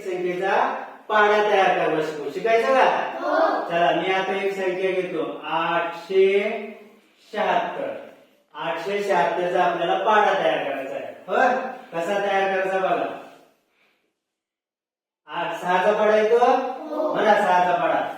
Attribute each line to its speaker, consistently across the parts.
Speaker 1: संख्येचा पाडा तयार करणं शिकू शिकायचं का? चला मी आता एक संख्या घेतो. आठशे शहात्तर. आठशे शहात्तरचा आपल्याला पाडा तयार करायचा आहे. होय? कसा तयार करायचा बघा. आठ सहाचा पाडा येतो? म्हणा सहाचा पाडा.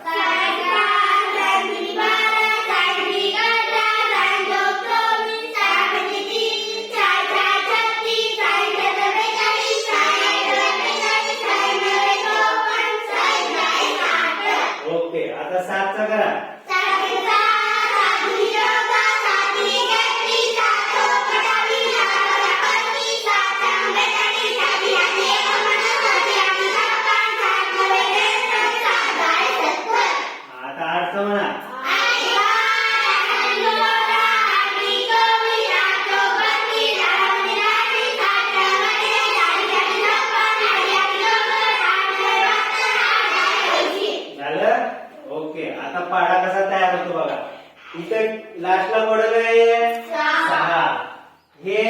Speaker 1: लास्टला पडलं आहे सहा. हे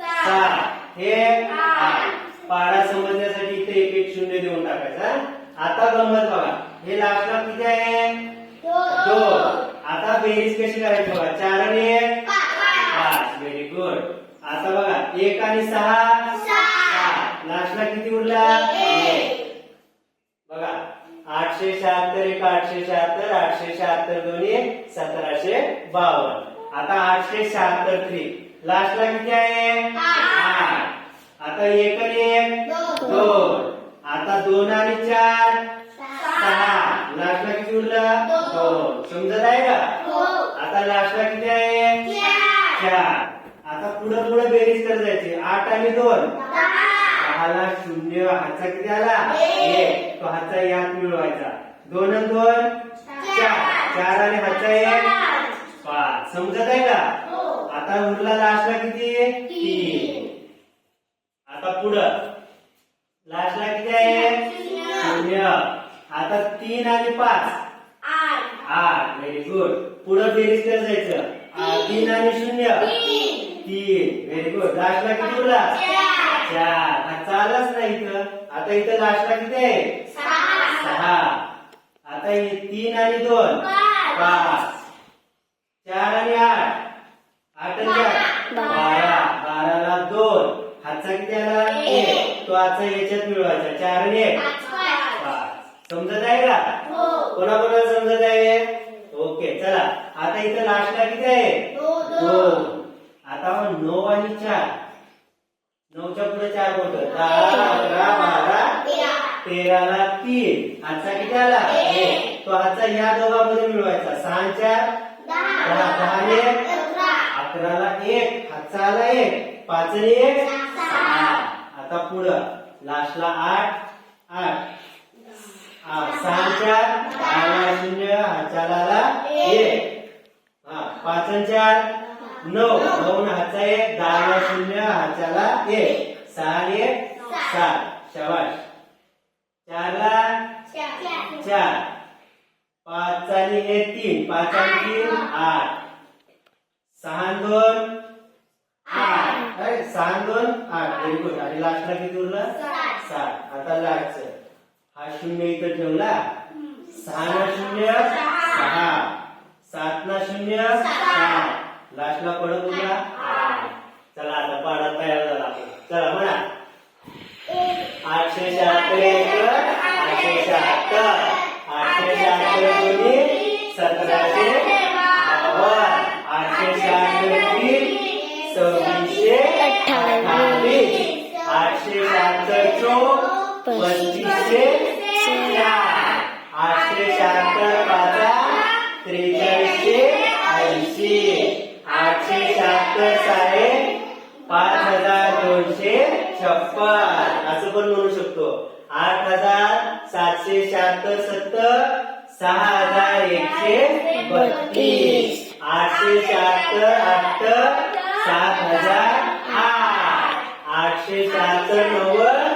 Speaker 1: सात हे आठ. पाडा समजण्यासाठी इथे एक एक शून्य देऊन टाकायचा आता गंमत बघा. हे लास्टला किती आहे? दोन. आता बेरीज कशी करायची बघा? चार आणि एक? पाच. व्हेरी गुड आता बघा. एक आणि सहा? लास्टला किती उरला? आठशे शहात्तर एक आठशे शहात्तर आठशे शहात्तर दोन्ही सतराशे बावन्न. आता आठशे शहात्तर थ्री लास्टला किती आहे? आठ. आता एक दोन. आता दोन आणि चार सहा. लास्टला किती उरलं? दोन. समजत आहे का? आता लास्टला किती आहे? चार. आता पुढे पुढे बेरीज जायची आठ आणि दोन. दहाला शून्य हातचा किती आला? एक. तो हातचा यात मिळवायचा. दोन दोन? चार. चार आणि हातचा एक? पाच. समजत आहे का? आता उरला लास्टला किती? तीन. आता पुढं. लास्टला किती आहे? शून्य. आता तीन आणि पाच? आठ. व्हेरी गुड पुढं बेरीज करत जायचं? तीन. आणि शून्य? तीन. व्हेरी गुड लास्टला किती उरला? चार हा चालच नाही इथं. आता इथं लास्टला किती आहे? सहा. आता हे तीन आणि दोन. पाच. चार आणि आठ. आठ आणि आठ. बारा. बाराला दोन. हातचा किती आला? एक. तो हातचा याच्यात मिळवायचा. चार आणि एक. पाच. समजत आहे का? कोणा कोणाला समजत आहे? ओके चला. आता इथं लास्टला किती आहे? दोन. आता नऊ आणि चार. नऊच्या पुढे चार बोट. दहा अकरा बारा तेराला तीन. हातचा किती आला? तो हातचा या दोघांमध्ये मिळवायचा. सहा चार दहा दहा एक. अकराला एक. हातचा आला एक. पाच एक. आता पुढं. लास्टला आठ. आठ. हा, सहा. चार दहाला शून्य. हातच्याला आला एक. हा पाच चार. नऊ. नऊ न हातचा एक दहाला शून्य हातच्याला एक. सहा एक सात. शबाश चारला चार. पाच आणि एक तीन. पाच आणि तीन आठ. सहा दोन आठ. अरे, सहा दोन आठ. व्हेरी गुड आणि लास्टला किती उरलं? सात. आता लास्टच हा शून्य इथं ठेवला. सहा ना शून्य सहा सात ना शून्य उरला आठ चला आता पाडा तयार झाला चला म्हणा. आठशे शहात्तर एक आठशे शहात्तर आठशे शहात्तर दोन्ही सतराशे आठशे शहात्तर तीन सव्वीसशे अठ्ठावीस आठशे शहात्तर चौक पस्तीसशे दोनशे छप्पन. असं पण म्हणू शकतो. आठ हजार सातशे शहात्तर सत्तर सहा हजार एकशे बत्तीस. आठशे शहात्तर अठ्ठर सात हजार आठ. आठशे शहात्तर नव्वद.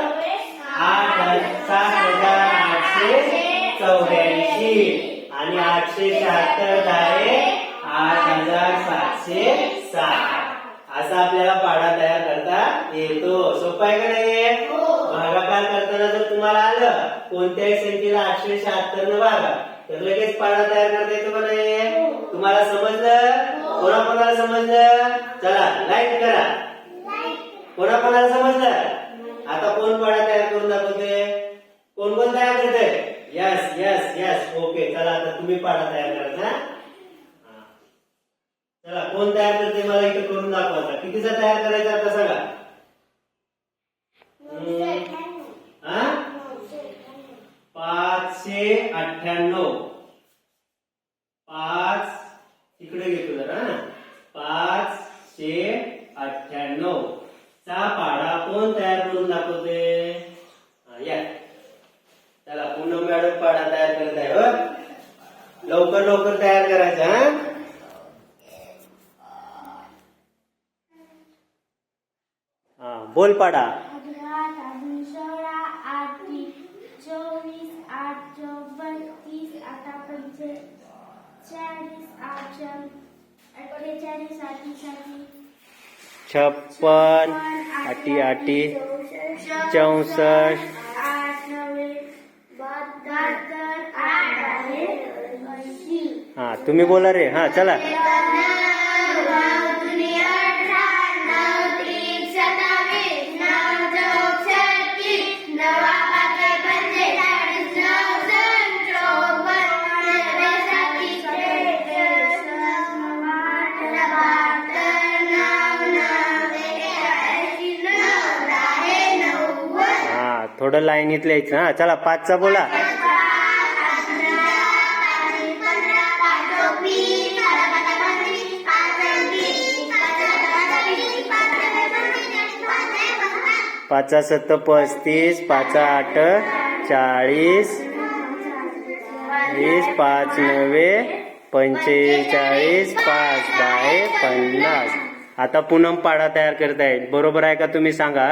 Speaker 1: आठ सात हजार आठशे चौऱ्याऐंशी. आणि आठशे शहात्तर दहा आठ हजार सातशे साठ. असा आपल्याला पाडा येतो. सोपा आहे का नाही भागाकार भागाकार करताना जर तुम्हाला आलं कोणत्याही संख्येला आठशे शहात्तर न भागा. तर लगेच पाडा तयार करता येतो का नाही तुम्हाला समजलं? कोणा कोणाला समजलं? चला लाईक करा. कोणा कोणाला समजलं? आता कोण पाडा तयार करून दाखवते कोण कोण तयार करते यस यस यस ओके चला आता तुम्ही पाडा तयार करायचा हा. चला कोण तयार करते मला इथे करून दाखवायचा कितीचा तयार करायचा आता सांगा? अठ्ठ्याण्णव. पाच. इकडे घेतो जरा पाचशे अठ्ठ्याण्णव. चा पाडा कोण तयार करून दाखवते हा, या. चला पूनम मॅडम पाडा तयार करत आहे लवकर लवकर तयार करायचा हा बोल पाडा.
Speaker 2: आठ चौवन तीस आता पंचे चाळीस आठ चौ- अठ्ठेचाळीस आठी साठी
Speaker 1: छप्पन आठी आठी चौसष्ट
Speaker 2: आठ नव्वे बहात्तर आठ आहे ऐंशी.
Speaker 1: हा तुम्ही बोला रे. हा चला. थोडं लाईनीत लिहायचं हा चला पाचचा बोला. पाचा सत्त पस्तीस पाचा आठ चाळीस वीस पाच नव्वे पंचेचाळीस पाच दहा पन्नास. आता पूनम पाडा तयार करताय बरोबर आहे का तुम्ही सांगा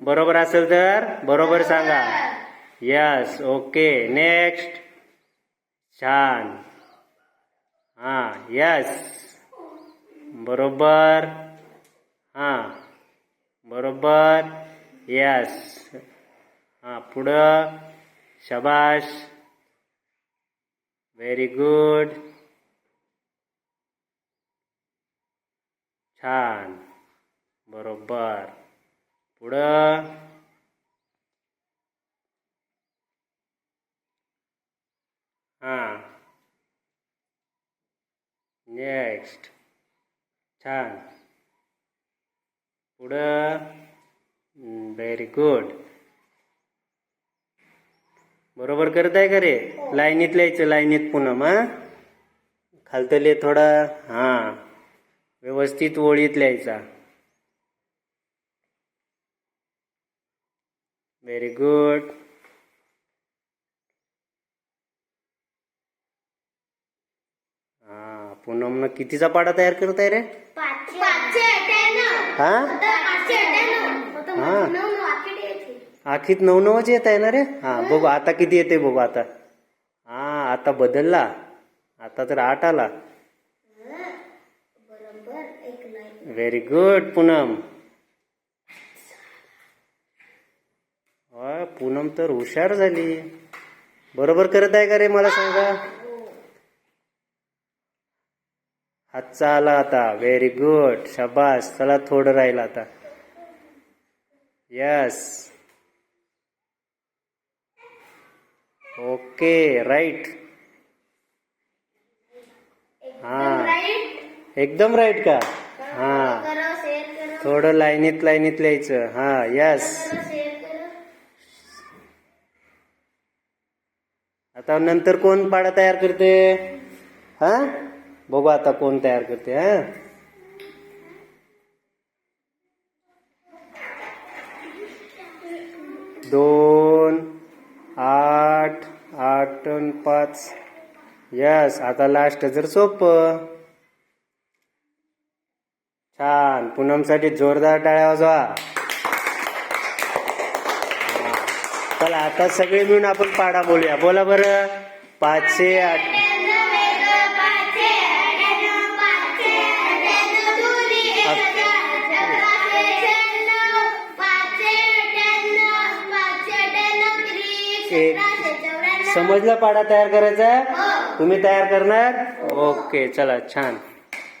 Speaker 1: बरोबर असेल तर बरोबर सांगा. यस ओके नेक्स्ट छान. हा यस बरोबर. हा बरोबर. यस हा पुढं. शबाश. व्हेरी गुड छान. बरोबर. पुढं. हा. नेक्स्ट छान. पुढं. व्हेरी गुड बरोबर करत आहे का रे? लाईनीत लिहायचं लाईनीत पुन्हा हा? खालतले थोडा. हा. व्यवस्थित ओळीत लिहायचा. व्हेरी गुड हा पूनमनं कितीचा पाडा तयार करत आहे रे? हा? हा. आखीत नऊ नऊच येत आहे ना रे? हा बघू आता किती येते बघू आता. हा आता बदलला. आता तर आठ आला. व्हेरी गुड पूनम होय, पूनम तर हुशार झाली. बरोबर करत आहे का रे मला सांगा? हातचा आला आता. व्हेरी गुड शाबास. चला थोडं राहिलं आता. यस ओके राईट हा एकदम राईट का हा थोडं लाईनीत लाईनीत लिहायचं. हा यस
Speaker 2: शेअर करो
Speaker 1: आता नंतर कोण पाडा तयार करते? हा? बघू आता कोण तयार करते हा? दोन आठ आठ पाच. यस आता लास्ट जर सोपं. छान. पूनमसाठी जोरदार टाळ्या वाजवा. चला आता सगळे मिळून आपण पाडा बोलूया. बोला बरं. पाचशे आठ. एक. समजलं पाडा तयार करायचा?
Speaker 2: हो.
Speaker 1: तुम्ही तयार करणार? ओके चला छान.